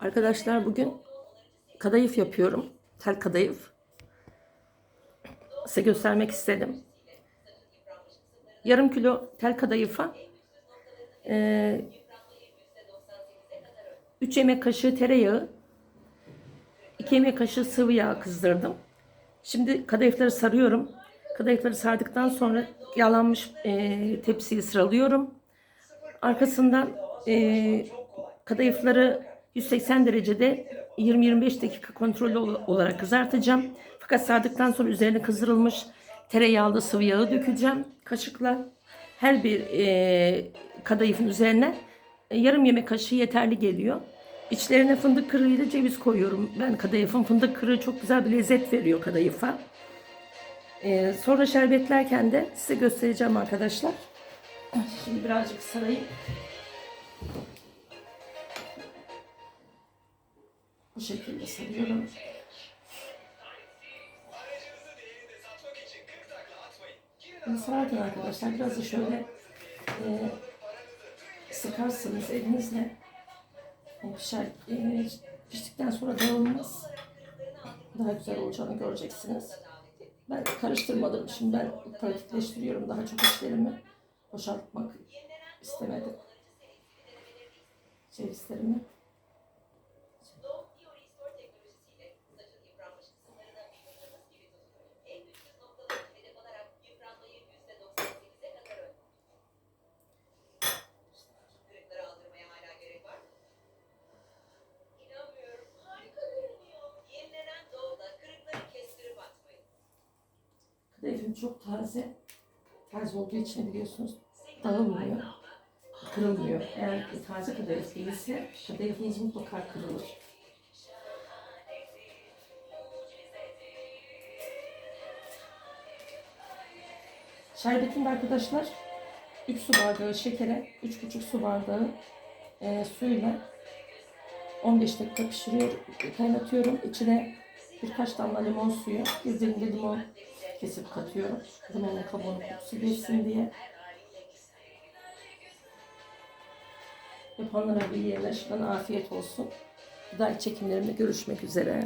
Arkadaşlar bugün kadayıf yapıyorum. Tel kadayıf. Size göstermek istedim. Yarım kilo tel kadayıfa 3 yemek kaşığı tereyağı 2 yemek kaşığı sıvı yağ kızdırdım. Şimdi kadayıfları sarıyorum. Kadayıfları sardıktan sonra yağlanmış e, tepsiyi sıralıyorum. Arkasından e, kadayıfları 180 derecede 20-25 dakika kontrollü ol- olarak kızartacağım. Fakat sardıktan sonra üzerine kızdırılmış tereyağlı sıvı yağı dökeceğim kaşıkla. Her bir e, kadayıfın üzerine e, yarım yemek kaşığı yeterli geliyor. İçlerine fındık kırığı ile ceviz koyuyorum. Ben kadayıfın fındık kırığı çok güzel bir lezzet veriyor kadayıfa. E, sonra şerbetlerken de size göstereceğim arkadaşlar. Şimdi birazcık sarayım. Bu şekilde sarıyorum. Bunu sararken arkadaşlar biraz da şöyle e, sıkarsınız elinizle. E, pişer, e, piştikten sonra dağılmaz. Daha güzel olacağını göreceksiniz. Ben karıştırmadım. Şimdi ben pratikleştiriyorum daha çok işlerimi. Boşaltmak istemedim. Cevizlerimi. Kadayıfım çok taze. Taze olduğu için biliyorsunuz dağılmıyor. Kırılmıyor. Eğer taze kadayıf değilse kadayıfınız mutlaka kırılır. Şerbetimde arkadaşlar 3 su bardağı şekere 3,5 su bardağı e, suyla 15 dakika pişiriyorum, kaynatıyorum. İçine birkaç damla limon suyu, bir dilim de limon kesip katıyorum. Limonun kabuğunu kokusu geçsin diye. Yapanlara yerine şimdiden afiyet olsun. Bir dahaki çekimlerimde görüşmek üzere.